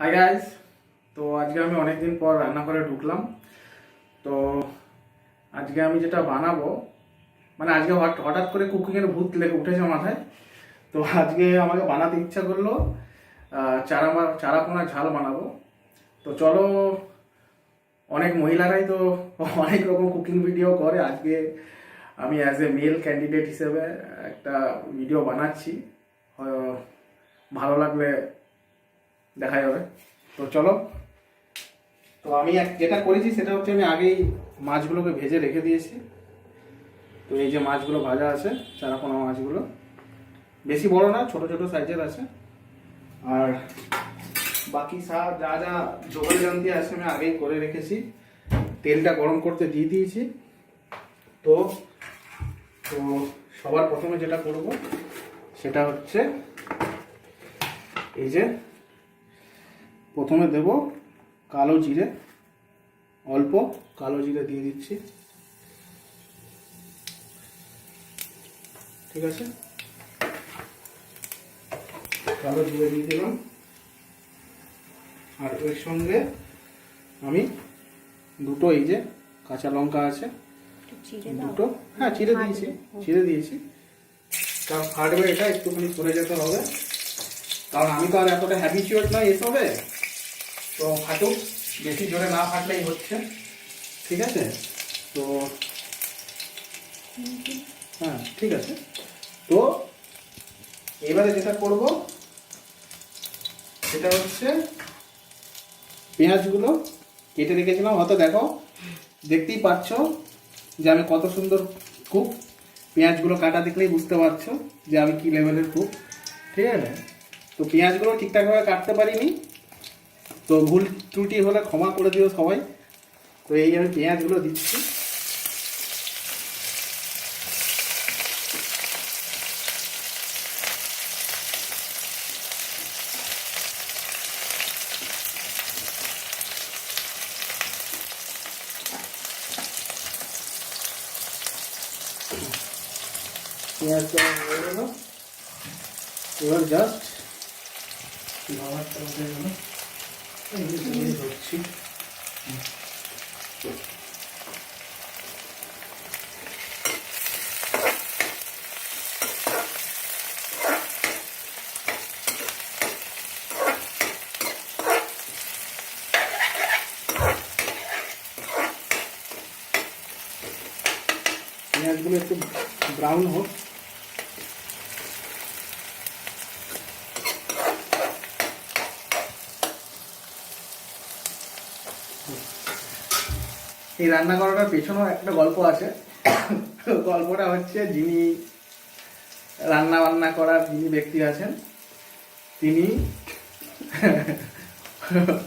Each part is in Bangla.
হাই গাইস তো আজকে আমি অনেকদিন পর রান্না করে ঢুকলাম। তো আজকে আমি যেটা বানাবো মানে আজকে হঠাৎ করে কুকিংয়ের ভূত লেগে উঠেছে মাথায়। তো আজকে আমাকে বানাতে ইচ্ছা করল চারা চারাপোনা ঝাল বানাবো। তো চলো, অনেক মহিলারাই তো অনেক রকম কুকিং ভিডিও করে। আজকে আমি অ্যাজ এ মেল ক্যান্ডিডেট হিসেবে একটা ভিডিও বানাচ্ছি। ভালো লাগলে দেখা যাবে তো চলো। তো আমি এক- যেটা করেছি সেটা হচ্ছে আমি আগেই মাছগুলোকে ভেজে রেখে দিয়েছি। তো এই যে মাছগুলো ভাজা আছে, চারাপোনা মাছগুলো। বেশি বড় না, ছোট ছোট সাইজের আছে। আর বাকি সব যা যা জোগাড় জানতে আছে আমি আগেই করে রেখেছি। তেলটা গরম করতে দিয়ে দিয়েছি। তো তো সবার প্রথমে যেটা করব সেটা হচ্ছে এই যে প্রথমে দেব কালো জিরে অল্প কালো জিরে দিয়ে দিচ্ছি। ঠিক আছে? কালো জিরে দিয়ে দিলাম। আর এর সঙ্গে আমি দুটো এই যে কাঁচা লঙ্কা আছে দুটো হ্যাঁ চিড়ে দিয়েছি চিড়ে দিয়েছি। তা ফাটবে এটা একটুখানি সরে যেতে হবে। কারণ আমি তো আর এতটা হ্যাবিচুয়েট নয় এসবে। তো ফাটুক, বেশি জোরে না ফাটলেই হচ্ছে। ঠিক আছে? তো হ্যাঁ ঠিক আছে। তো এবারে যেটা করব, সেটা হচ্ছে পেঁয়াজগুলো কেটে রেখেছিলাম। হয়তো দেখো, দেখতেই পাচ্ছ যে আমি কত সুন্দর কুক পেঁয়াজগুলো কাটা দেখলেই বুঝতে পারছ যে আমি কী লেভেলের কুক ঠিক আছে? তো পেঁয়াজগুলো ঠিকঠাকভাবে কাটতে পারিনি। তো ভুল ত্রুটি হলে ক্ষমা করে দিও সবাই। তো এই আমি পেঁয়াজগুলো দিচ্ছি। পেঁয়াজটা হয়ে এবার জাস্ট যে দিয়ে ধরছি পেঁয়াজগুলো একটু ব্রাউন হোক। এই রান্না করাটার পেছনেও একটা গল্প আছে। গল্পটা হচ্ছে যিনি রান্না বান্না করার যিনি ব্যক্তি আছেন, তিনি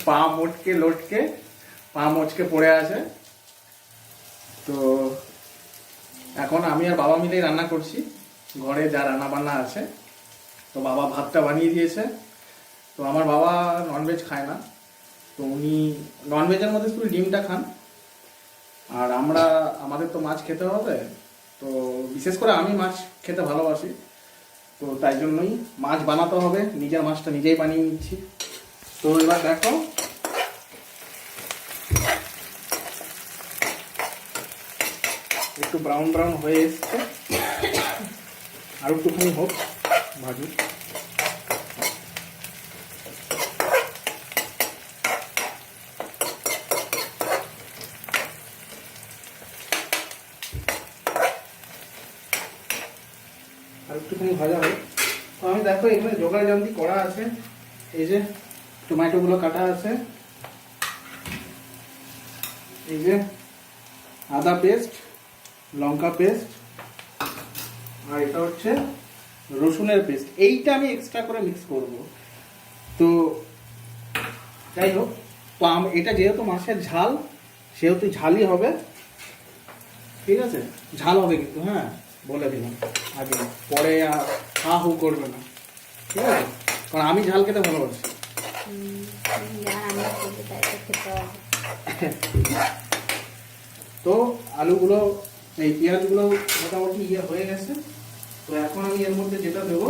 পা মোটকে লটকে, পা মোচকে পড়ে আছে। তো এখন আমি আর বাবা মিলেই রান্না করছি, ঘরে যা রান্না বান্না আছে। তো বাবা ভাতটা বানিয়ে দিয়েছে। তো আমার বাবা ননভেজ খায় না। তো উনি ননভেজের মধ্যে শুধু ডিমটা খান। আর আমরা, আমাদের তো মাছ খেতে হবে, তো বিশেষ করে আমি মাছ খেতে ভালোবাসি, তো তাই জন্যই মাছ বানাতে হবে, নিজের মাছটা নিজেই বানিয়ে নিচ্ছি। তো এবার দেখো, একটু ব্রাউন ব্রাউন হয়ে এসছে। আর একটুখানি হোক ভাজু আর একটুখানি ভাজা হোক তো আমি দেখো এখানে জোগাড় করা আছে, এই যে টমেটোগুলো কাটা আছে, এই যে আদা পেস্ট, লঙ্কা পেস্ট, আর এটা হচ্ছে রসুনের পেস্ট। এইটা আমি এক্সট্রা করে মিক্স করব। তো যাই হোক, তো এটা যেহেতু মাছের ঝাল, সেহেতু ঝালই হবে। ঠিক আছে? ঝাল হবে কিন্তু হ্যাঁ বলে দিলাম আগে। পরে হা হু করবে না। ঠিক আছে? আমি ঝাল খেতে ভালোবাসি। তো আলুগুলো, এই পেঁয়াজগুলো মোটামুটি ইয়ে হয়ে গেছে। তো এখন আমি এর মধ্যে যেটা দেবো,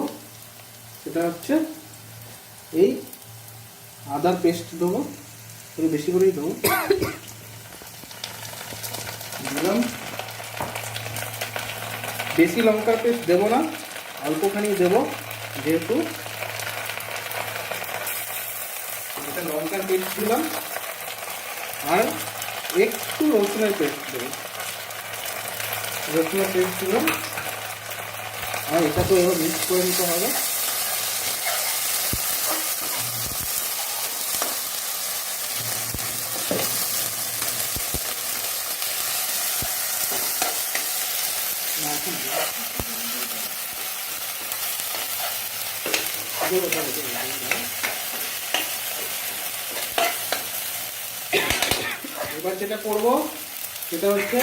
সেটা হচ্ছে এই আদার পেস্ট দেবো। একটু বেশি করেই দেবো। দিলাম। বেশি লঙ্কার পেস্ট দেবো না, অল্পখানি দেবো। যেহেতু এটা লঙ্কার পেস্ট দিলাম, আর একটু রসুনের পেস্ট দেব রসুনের পেস্ট দিলাম, আর এটা তো এবার মিক্স করে নিতে হবে না, এখন দেবো। দেবো, দেবো, দেবো, দেবো। এবার যেটা করব সেটা হচ্ছে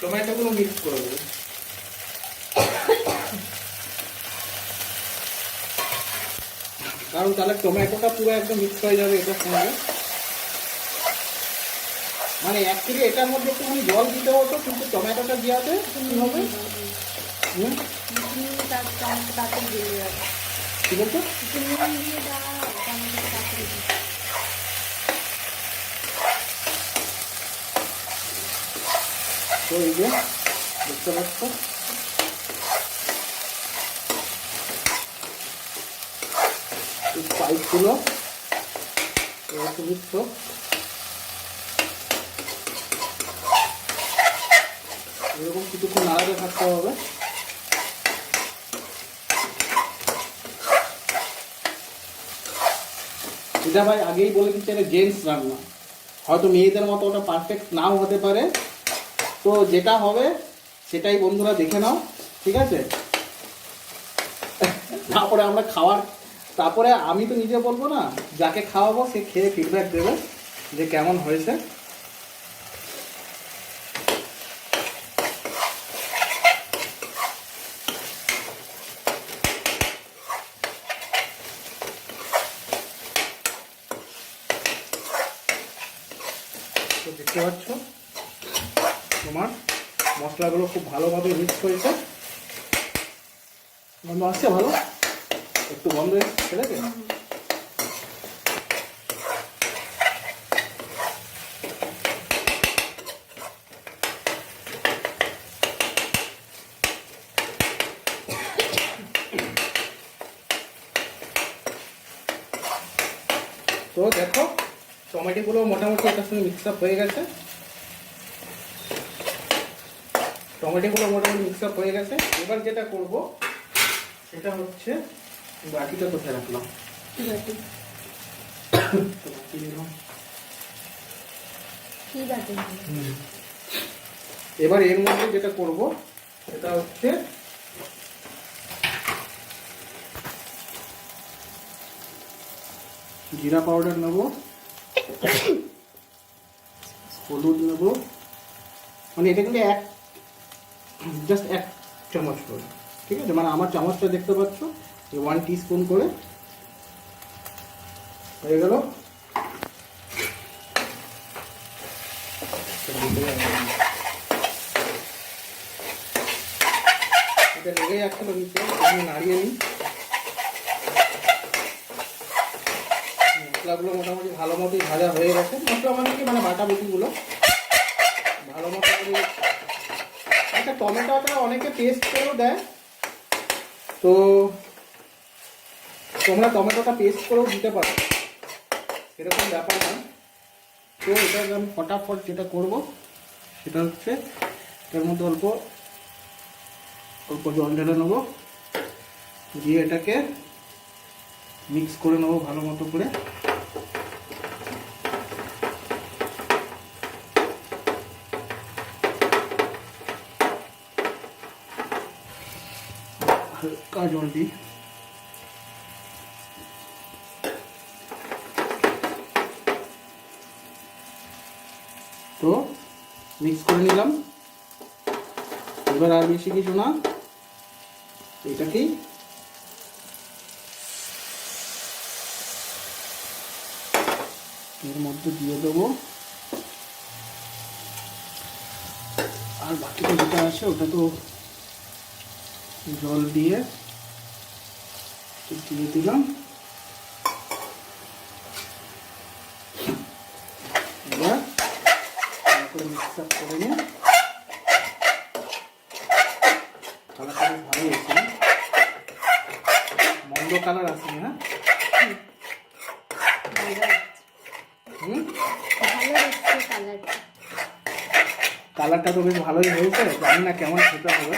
টমেটোগুলো মিক্স করে দেবো। কারণ তাহলে টমেটোটা পুরো একদম মিক্স হয়ে যাবে এটার সঙ্গে। মানে অ্যাকচুয়ালি এটার মধ্যে একটুখানি জল দিতে হতো কিন্তু টমেটোটা দেওয়াতে কি হবে? হুম? চিনি তার টমেটো তাড়াতাড়ি দিয়ে যাবে কি বলছো চিনি দিয়ে দাও টমেটো তাড়াতাড়ি দিয়ে তো এই যে, দেখতে পাচ্ছ? পাইপগুলো এরকম কিছুক্ষণ নাড়াতে থাকতে হবে। এটা ভাই আগেই বলে দিচ্ছে এটা জেন্টস রান্না। হয়তো মেয়েদের মতো ওটা পারফেক্ট নাও হতে পারে। তো যেটা হবে, সেটাই বন্ধুরা দেখে নাও, ঠিক আছে? তারপরে আমরা খাওয়ার, তারপরে আমি তো নিজে বলব না, যাকে খাওয়াবো সে খেয়ে ফিডব্যাক দেবে যে কেমন হয়েছে তো দেখতে পাচ্ছ তোমার মশলাগুলো খুব ভালোভাবে মিক্স হয়েছে গন্ধ আসছে ভালো? একটু গন্ধ দেখে তো দেখো, টমেটোগুলো মোটামুটি এটার সঙ্গে মিক্স আপ হয়ে গেছে। টমেটোগুলো মোটামুটি মিক্স আপ হয়ে গেছে। এবার যেটা করব সেটা হচ্ছে বাটিটা কোথায় রাখলাম? বাটি। এবার এর মধ্যে যেটা করব সেটা হচ্ছে জিরা পাউডার নেব হলুদ নেব। মানে এটা কিন্তু এক জাস্ট এক চামচ করে, ঠিক আছে? মানে আমার চামচটা দেখতে পাচ্ছ ওয়ান টিস্পুন করে হয়ে গেল। এটা লেগে আমি নাড়িয়ে নিই। মশলাগুলো মোটামুটি ভালো মতোই ভাজা হয়ে গেছে। মশলা মানে কি? মানে বাটা বুটিগুলো ভালো মতো করে আচ্ছা টমেটোটা অনেকে পেস্ট করেও দেয়। তো তোমরা টমেটোটা পেস্ট করেও দিতে পারো। এরকম ব্যাপার না। তো এটা আমি ফটাফট যেটা করব, সেটা হচ্ছে এর মধ্যে অল্প অল্প জল ঢেলে নেব। দিয়ে এটাকে মিক্স করে নেব ভালো মতো করে। হালকা জল দিই। তো মিক্স করে নিলাম। এবার আর বেশি কিছু না। এটাকেই এর মধ্যে দিয়ে দেবো। আর বাকিটা যেটা আছে, ওটা তো জল দিয়ে একটু দিয়ে দিলাম। এবার করে কালার আছে না? কালারটা তো বেশ ভালোই হয়েছে জানি না কেমন সেটা হবে।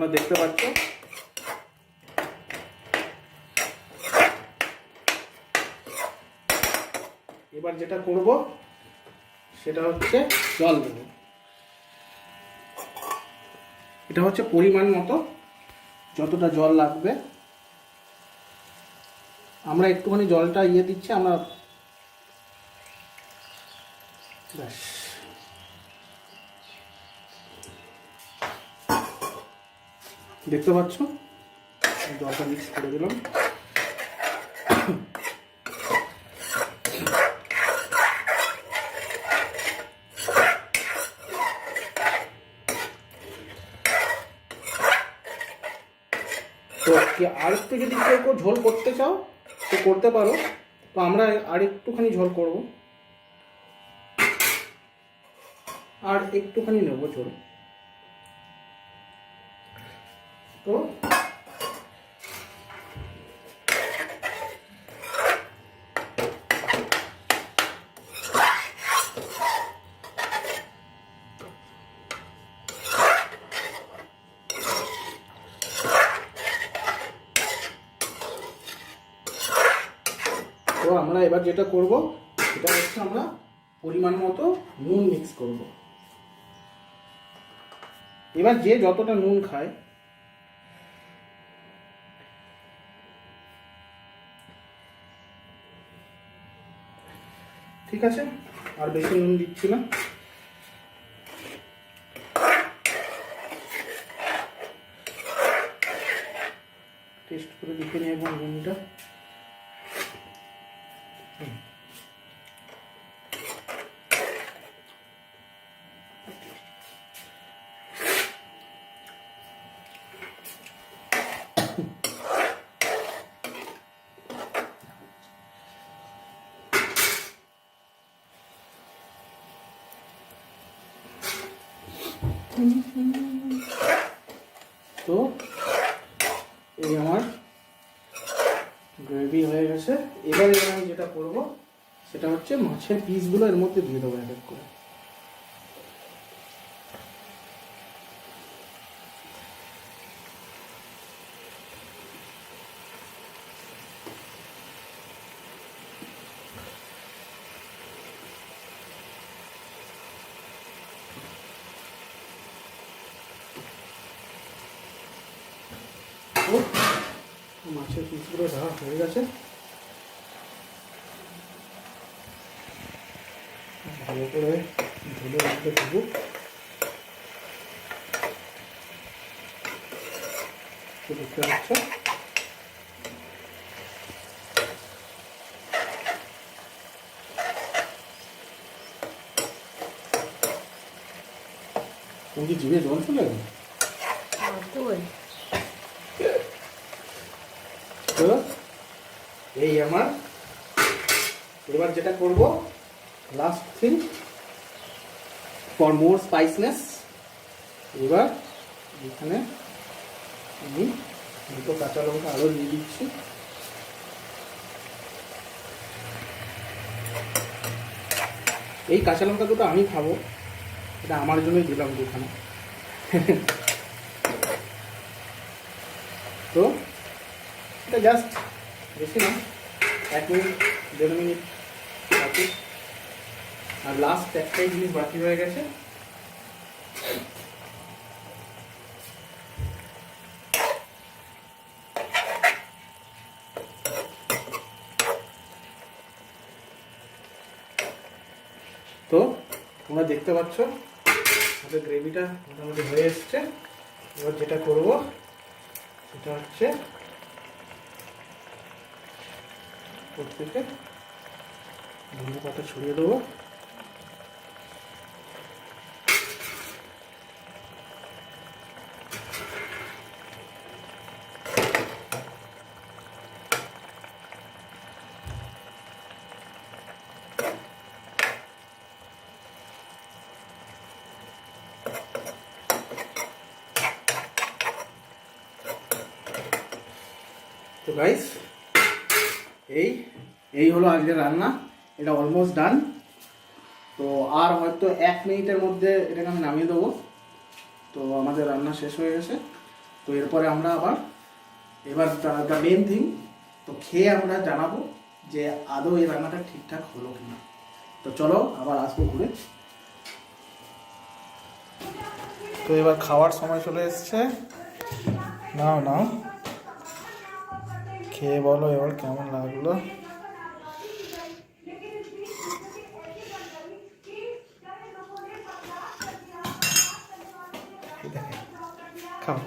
তোমরা দেখতে পাচ্ছ। এবার যেটা করব, সেটা হচ্ছে জল দেব। এটা হচ্ছে পরিমাণ মতো, যতটা জল লাগবে। আমরা একটুখানি জলটা ইয়ে দিচ্ছি, আমরা ব্যাস। দেখতে পাচ্ছ? জলটা মিক্স করে দিলাম। তো আর একটু যদি কেউ ঝোল করতে চাও, তো করতে পারো। তো আমরা আর একটুখানি ঝোল করব। আর একটুখানি নেব ঝোল তো তো আমরা এবার যেটা করব সেটা হচ্ছে আমরা পরিমাণ মতো নুন মিক্স করব। এবার যে যতটা নুন খায়, ঠিক আছে? আর বেশি নুন দিচ্ছি না। টেস্ট করে দেখে একবার নুনটা। তো, এই আমার গ্রেভি হয়ে গেছে। এবার আমি যেটা করব, সেটা হচ্ছে মাছের পিসগুলো এর মধ্যে দিয়ে দেবো এক করে। তো মাছের পিসগুলো দেওয়া হয়ে গেছে। ভালো করে ধুলে মধ্যে তো দেখতে কি জিভে জল চলে গেল? তো এই আমার। এবার যেটা করব last thing for more spiciness এবার এখানে আমি দুটো কাঁচা লঙ্কা আরও দিয়ে দিচ্ছি। এই কাঁচা লঙ্কা দুটো আমি খাব, এটা আমার জন্যই দিলাম দুখানে। তো এটা জাস্ট বেশি না এক মিনিট, দেড় মিনিট বাকি। আর লাস্ট একটাই জিনিস বাকি হয়ে গেছে। তো, তোমরা দেখতে পাচ্ছ, আমাদের গ্রেভিটা মোটামুটি হয়ে এসছে। এবার যেটা করব, সেটা হচ্ছে উপর থেকে ধনে পাতা ছড়িয়ে দেবো। তো এই এই হলো আজকের রান্না। এটা অলমোস্ট ডান তো আর হয়তো এক মিনিটের মধ্যে এটাকে আমি নামিয়ে দেবো। তো আমাদের রান্না শেষ হয়ে গেছে। তো এরপরে আমরা আবার, এবার দ্য মেন থিং তো খেয়ে আমরা জানাব যে আদৌ এই রান্নাটা ঠিকঠাক হলো কিনা। তো চলো আবার আসব ঘুরে। তো এবার খাওয়ার সময় চলে এসছে। নাও নাও। খেয়ে বলো এবার কেমন লাগল। খাও।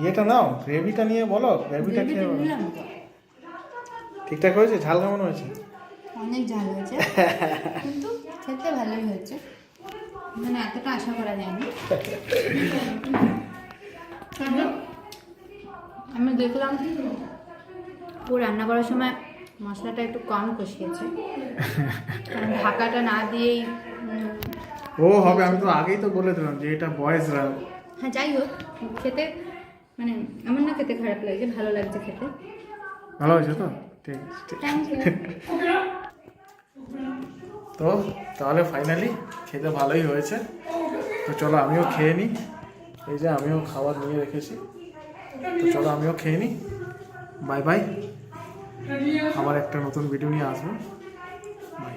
ইয়েটা নাও গ্রেভিটা নিয়ে বলো গ্রেভিটা খেয়ে বলো। ঠিকঠাক হয়েছে? ঝাল কেমন হয়েছে? অনেক ঝাল হয়েছে কিন্তু খেতে ভালোই হয়েছে। মানে এতটা আশা করা যায়নি। আমি দেখলাম ও রান্না করার সময় মশলাটা একটু কম কষিয়েছে। ঢাকাটা না দিয়েই ও হবে আমি তো আগেই তো বলে দিলাম যে এটা বয়েজরা হ্যাঁ যাই হোক খেতে মানে আমার না খেতে খারাপ লাগছে ভালো লাগছে খেতে। ভালো হয়েছে তো? ঠিক আছে তো তাহলে ফাইনালি খেতে ভালোই হয়েছে। তো চলো আমিও খেয়ে নিই। এই যে আমিও খাবার নিয়ে রেখেছি। তো চলো আমিও খেয়ে নিই। বাই বাই আবার একটা নতুন ভিডিও নিয়ে আসব। বাই